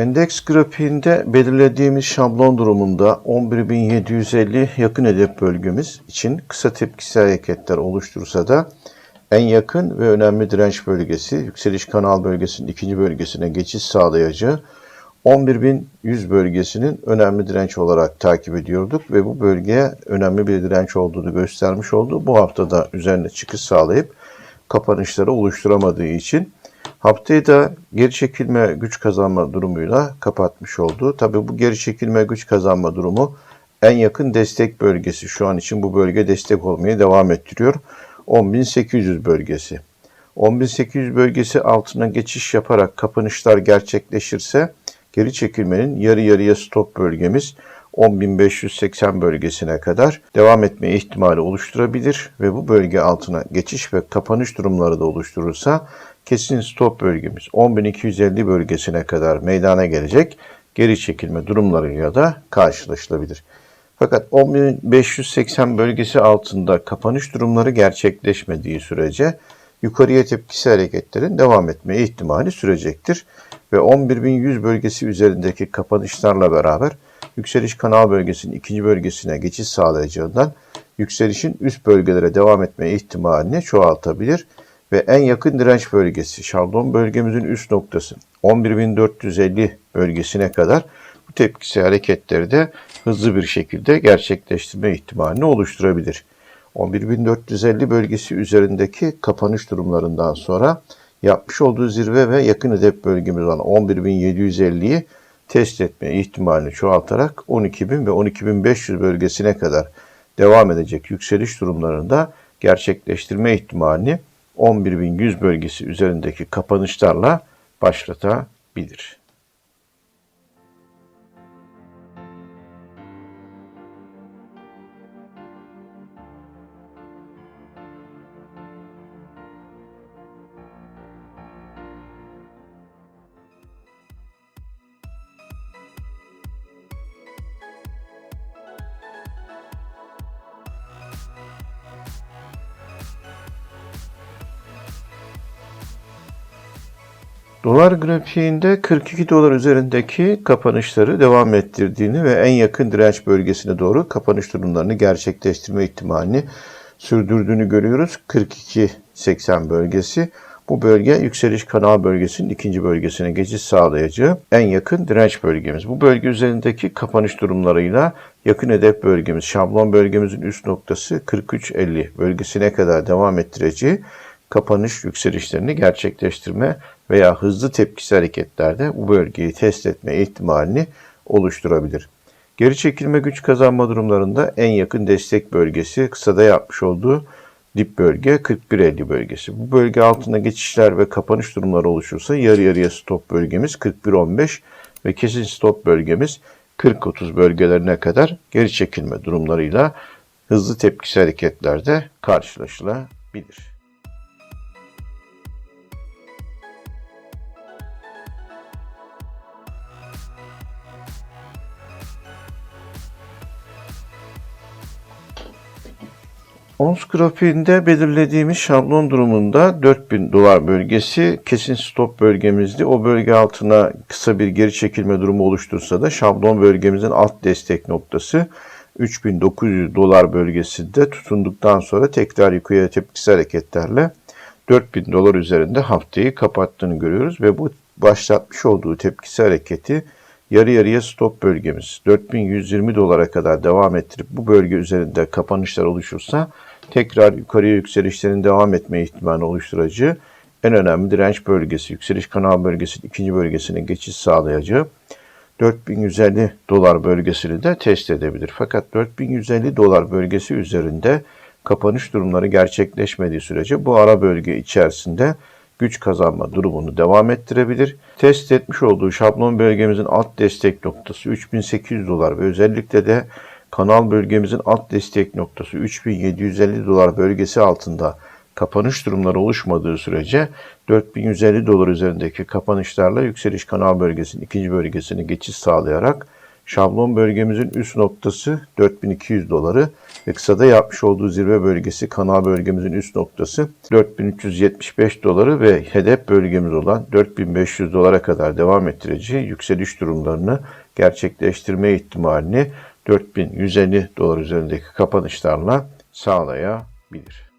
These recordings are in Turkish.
Endeks grafiğinde belirlediğimiz şablon durumunda 11.750 yakın hedef bölgemiz için kısa tepkisel hareketler oluştursa da en yakın ve önemli direnç bölgesi yükseliş kanal bölgesinin ikinci bölgesine geçiş sağlayacağı 11.100 bölgesinin önemli direnç olarak takip ediyorduk ve bu bölgeye önemli bir direnç olduğunu göstermiş oldu. Bu haftada üzerine çıkış sağlayıp kapanışları oluşturamadığı için haftayı da geri çekilme güç kazanma durumuyla kapatmış oldu. Tabi bu geri çekilme güç kazanma durumu en yakın destek bölgesi. Şu an için bu bölge destek olmaya devam ettiriyor. 10.800 bölgesi. 10.800 bölgesi altına geçiş yaparak kapanışlar gerçekleşirse geri çekilmenin yarı yarıya stop bölgemiz 10.580 bölgesine kadar devam etme ihtimali oluşturabilir ve bu bölge altına geçiş ve kapanış durumları da oluşturursa kesin stop bölgemiz 10.250 bölgesine kadar meydana gelecek geri çekilme durumlarıyla da karşılaşılabilir. Fakat 10.580 bölgesi altında kapanış durumları gerçekleşmediği sürece yukarıya tepkisi hareketlerin devam etme ihtimali sürecektir. Ve 11.100 bölgesi üzerindeki kapanışlarla beraber yükseliş kanal bölgesinin ikinci bölgesine geçiş sağlayacağından yükselişin üst bölgelere devam etme ihtimalini çoğaltabilir ve en yakın direnç bölgesi şablon bölgemizin üst noktası 11.450 bölgesine kadar bu tepkisi hareketleri de hızlı bir şekilde gerçekleştirme ihtimalini oluşturabilir. 11.450 bölgesi üzerindeki kapanış durumlarından sonra yapmış olduğu zirve ve yakın hedef bölgemiz olan 11.750'yi test etme ihtimalini çoğaltarak 12.000 ve 12.500 bölgesine kadar devam edecek yükseliş durumlarında gerçekleştirme ihtimalini 11.100 bölgesi üzerindeki kapanışlarla başlatabilir. Dolar grafiğinde 42 dolar üzerindeki kapanışları devam ettirdiğini ve en yakın direnç bölgesine doğru kapanış durumlarını gerçekleştirme ihtimalini sürdürdüğünü görüyoruz. 42.80 bölgesi. Bu bölge yükseliş kanal bölgesinin ikinci bölgesine geçiş sağlayacağı en yakın direnç bölgemiz. Bu bölge üzerindeki kapanış durumlarıyla yakın hedef bölgemiz, şablon bölgemizin üst noktası 43.50 bölgesine kadar devam ettireceği kapanış yükselişlerini gerçekleştirme veya hızlı tepkisi hareketlerde bu bölgeyi test etme ihtimalini oluşturabilir. Geri çekilme güç kazanma durumlarında en yakın destek bölgesi kısada yapmış olduğu dip bölge 41.50 bölgesi. Bu bölge altında geçişler ve kapanış durumları oluşursa yarı yarıya stop bölgemiz 41.15 ve kesin stop bölgemiz 40.30 bölgelerine kadar geri çekilme durumlarıyla hızlı tepkisi hareketlerde karşılaşılabilir. Ons grafiğinde belirlediğimiz şablon durumunda 4000 dolar bölgesi kesin stop bölgemizdi. O bölge altına kısa bir geri çekilme durumu oluştursa da şablon bölgemizin alt destek noktası 3900 dolar bölgesinde tutunduktan sonra tekrar yukarıya tepkisi hareketlerle 4000 dolar üzerinde haftayı kapattığını görüyoruz ve bu başlatmış olduğu tepkisi hareketi yarı yarıya stop bölgemiz 4120 dolara kadar devam ettirip bu bölge üzerinde kapanışlar oluşursa tekrar yukarıya yükselişlerin devam etme ihtimali oluşturacağı en önemli direnç bölgesi, yükseliş kanal bölgesinin ikinci bölgesine geçiş sağlayacağı 4150 dolar bölgesini de test edebilir. Fakat 4150 dolar bölgesi üzerinde kapanış durumları gerçekleşmediği sürece bu ara bölge içerisinde güç kazanma durumunu devam ettirebilir. Test etmiş olduğu şablon bölgemizin alt destek noktası 3800 dolar ve özellikle de kanal bölgemizin alt destek noktası 3750 dolar bölgesi altında. Kapanış durumları oluşmadığı sürece 4150 dolar üzerindeki kapanışlarla yükseliş kanal bölgesinin ikinci bölgesine geçiş sağlayarak Şablon bölgemizin üst noktası 4200 doları ve kısada yapmış olduğu zirve bölgesi kanal bölgemizin üst noktası 4375 doları ve hedef bölgemiz olan 4500 dolara kadar devam ettireceği yükseliş durumlarını gerçekleştirme ihtimalini 4150 dolar üzerindeki kapanışlarla sağlayabilir.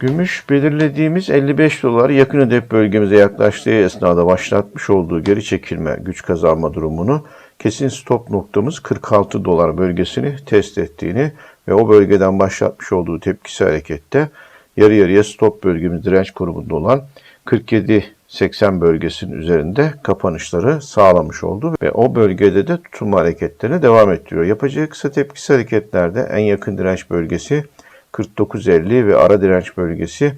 Gümüş belirlediğimiz 55 dolar yakın hedef bölgemize yaklaştığı esnada başlatmış olduğu geri çekilme güç kazanma durumunu kesin stop noktamız 46 dolar bölgesini test ettiğini ve o bölgeden başlatmış olduğu tepkisi harekette yarı yarıya stop bölgemiz direnç konumunda olan 47-80 bölgesinin üzerinde kapanışları sağlamış oldu ve o bölgede de tutunma hareketlerine devam ettiriyor. Yapacağı kısa tepkisi hareketlerde en yakın direnç bölgesi 49.50 ve ara direnç bölgesi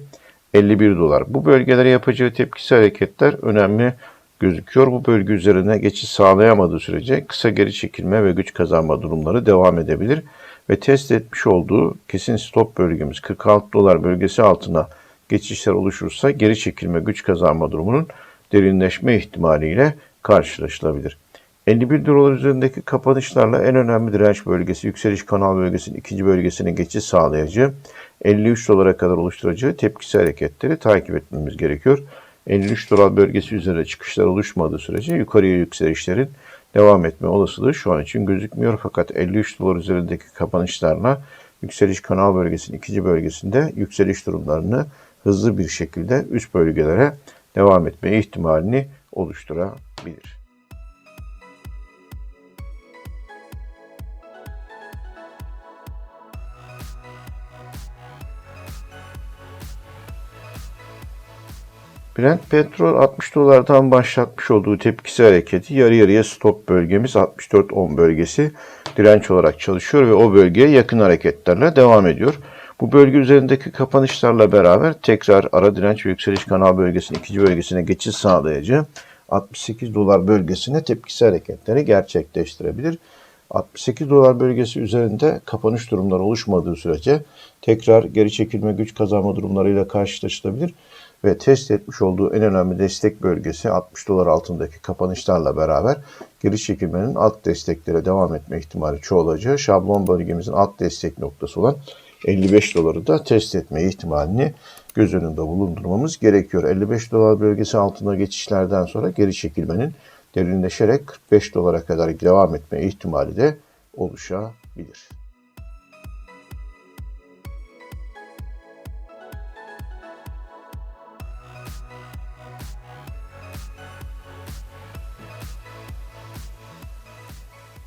51 dolar. Bu bölgelere yapacağı tepkisi hareketler önemli gözüküyor. Bu bölge üzerine geçiş sağlayamadığı sürece kısa geri çekilme ve güç kazanma durumları devam edebilir ve test etmiş olduğu kesin stop bölgemiz 46 dolar bölgesi altına geçişler oluşursa geri çekilme güç kazanma durumunun derinleşme ihtimaliyle karşılaşılabilir. 51 dolar üzerindeki kapanışlarla en önemli direnç bölgesi yükseliş kanal bölgesinin ikinci bölgesine geçiş sağlayıcı 53 dolara kadar oluşturacağı tepkisi hareketleri takip etmemiz gerekiyor. 53 dolar bölgesi üzerinde çıkışlar oluşmadığı sürece yukarıya yükselişlerin devam etme olasılığı şu an için gözükmüyor. Fakat 53 dolar üzerindeki kapanışlarla yükseliş kanal bölgesinin ikinci bölgesinde yükseliş durumlarını hızlı bir şekilde üst bölgelere devam etme ihtimalini oluşturabilir. Brent petrol 60 dolardan başlatmış olduğu tepkisi hareketi yarı yarıya stop bölgemiz 64.10 bölgesi direnç olarak çalışıyor ve o bölgeye yakın hareketlerle devam ediyor. Bu bölge üzerindeki kapanışlarla beraber tekrar ara direnç ve yükseliş kanal bölgesinin ikinci bölgesine geçiş sağlayıcı 68 dolar bölgesine tepkisi hareketleri gerçekleştirebilir. 68 dolar bölgesi üzerinde kapanış durumları oluşmadığı sürece tekrar geri çekilme güç kazanma durumlarıyla karşılaşılabilir ve test etmiş olduğu en önemli destek bölgesi 60 dolar altındaki kapanışlarla beraber geri çekilmenin alt desteklere devam etme ihtimali çoğalacağı şablon bölgemizin alt destek noktası olan 55 doları da test etme ihtimalini göz önünde bulundurmamız gerekiyor. 55 dolar bölgesi altında geçişlerden sonra geri çekilmenin derinleşerek 45 dolara kadar devam etme ihtimali de oluşabilir.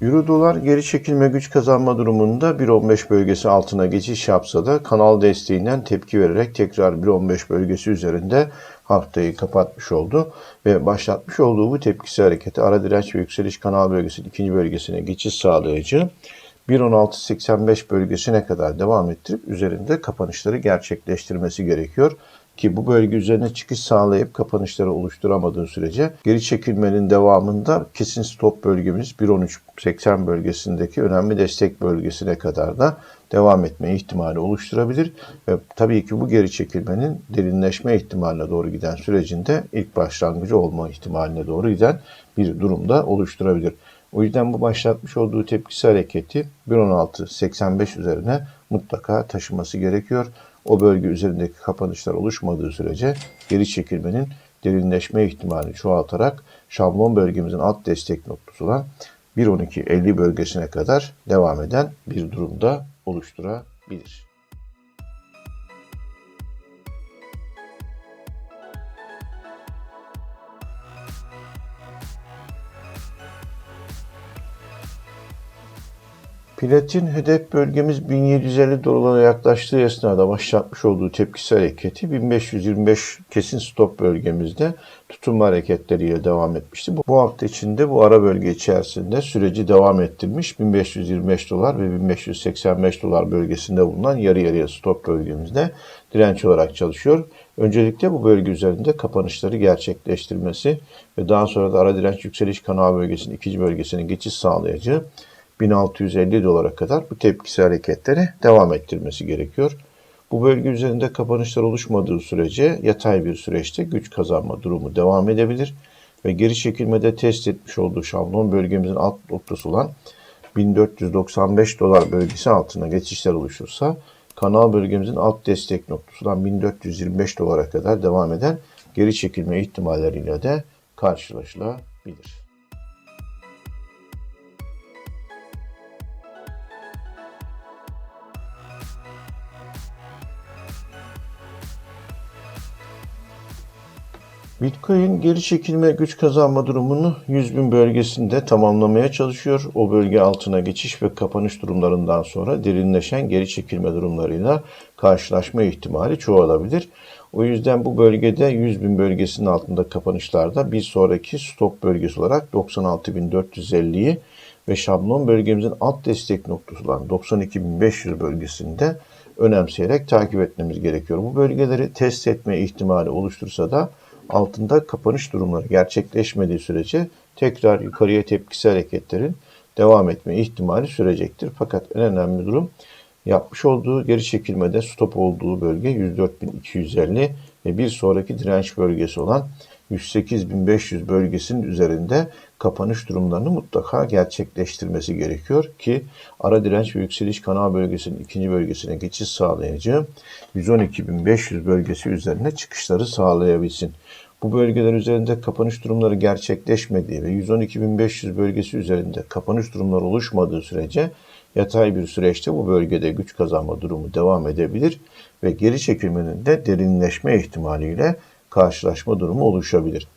Euro dolar geri çekilme güç kazanma durumunda 1.15 bölgesi altına geçiş yapsa da kanal desteğinden tepki vererek tekrar 1.15 bölgesi üzerinde haftayı kapatmış oldu ve başlatmış olduğu bu tepkisi hareketi ara direnç ve yükseliş kanal bölgesinin ikinci bölgesine geçiş sağlayıcı 1.1685 bölgesine kadar devam ettirip üzerinde kapanışları gerçekleştirmesi gerekiyor ki bu bölge üzerine çıkış sağlayıp kapanışları oluşturamadığı sürece geri çekilmenin devamında kesin stop bölgemiz 1.13.80 bölgesindeki önemli destek bölgesine kadar da devam etme ihtimali oluşturabilir ve tabii ki bu geri çekilmenin derinleşme ihtimaline doğru giden sürecinde ilk başlangıcı olma ihtimaline doğru giden bir durumda oluşturabilir. O yüzden bu başlatmış olduğu tepkisi hareketi 1.16.85 üzerine mutlaka taşıması gerekiyor o bölge üzerindeki kapanışlar oluşmadığı sürece geri çekilmenin derinleşme ihtimalini çoğaltarak şablon bölgemizin alt destek noktası olan 1.12.50 bölgesine kadar devam eden bir durumda oluşturabilir. Platin hedef bölgemiz 1750 dolara yaklaştığı esnada başlatmış olduğu tepkisi hareketi 1525 kesin stop bölgemizde tutunma hareketleriyle devam etmişti. Bu hafta içinde bu ara bölge içerisinde süreci devam ettirmiş 1525 dolar ve 1585 dolar bölgesinde bulunan yarı yarıya stop bölgemizde direnç olarak çalışıyor. Öncelikle bu bölge üzerinde kapanışları gerçekleştirmesi ve daha sonra da ara direnç yükseliş kanal bölgesinin ikinci bölgesine geçiş sağlayacağı 1650 dolara kadar bu tepkisi hareketleri devam ettirmesi gerekiyor. Bu bölge üzerinde kapanışlar oluşmadığı sürece yatay bir süreçte güç kazanma durumu devam edebilir ve geri çekilmede test etmiş olduğu şablon bölgemizin alt noktası olan 1495 dolar bölgesi altına geçişler oluşursa kanal bölgemizin alt destek noktası olan 1425 dolara kadar devam eden geri çekilme ihtimalleriyle de karşılaşılabilir. Bitcoin geri çekilme güç kazanma durumunu 100 bin bölgesinde tamamlamaya çalışıyor. O bölge altına geçiş ve kapanış durumlarından sonra derinleşen geri çekilme durumlarıyla karşılaşma ihtimali çoğalabilir. O yüzden bu bölgede 100 bin bölgesinin altında kapanışlarda bir sonraki stop bölgesi olarak 96.450'yi ve şablon bölgemizin alt destek noktası olan 92.500 bölgesinde önemseyerek takip etmemiz gerekiyor. Bu bölgeleri test etme ihtimali oluştursa da altında kapanış durumları gerçekleşmediği sürece tekrar yukarıya tepkisi hareketlerin devam etme ihtimali sürecektir. Fakat en önemli durum yapmış olduğu geri çekilmede stop olduğu bölge 104.250 ve bir sonraki direnç bölgesi olan 108.500 bölgesinin üzerinde kapanış durumlarını mutlaka gerçekleştirmesi gerekiyor ki ara direnç ve yükseliş kanal bölgesinin ikinci bölgesine geçiş sağlayıcı 112.500 bölgesi üzerine çıkışları sağlayabilsin. Bu bölgeler üzerinde kapanış durumları gerçekleşmediği ve 112.500 bölgesi üzerinde kapanış durumları oluşmadığı sürece yatay bir süreçte bu bölgede güç kazanma durumu devam edebilir ve geri çekilmenin de derinleşme ihtimaliyle karşılaşma durumu oluşabilir.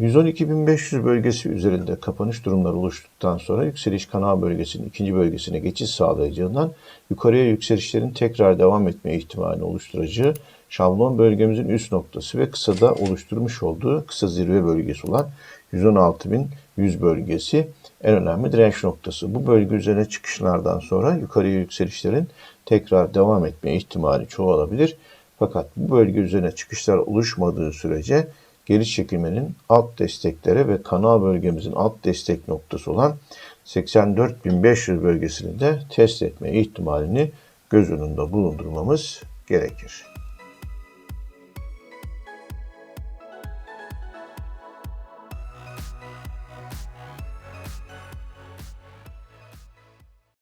112.500 bölgesi üzerinde kapanış durumları oluştuktan sonra yükseliş kanal bölgesinin ikinci bölgesine geçiş sağlayacağından yukarıya yükselişlerin tekrar devam etme ihtimalini oluşturacağı şablon bölgemizin üst noktası ve kısada oluşturmuş olduğu kısa zirve bölgesi olan 116.100 bölgesi en önemli direnç noktası. Bu bölge üzerine çıkışlardan sonra yukarıya yükselişlerin tekrar devam etme ihtimali çoğalabilir. Fakat bu bölge üzerine çıkışlar oluşmadığı sürece geri çekilmenin alt desteklere ve kanal bölgemizin alt destek noktası olan 84.500 bölgesini de test etme ihtimalini göz önünde bulundurmamız gerekir.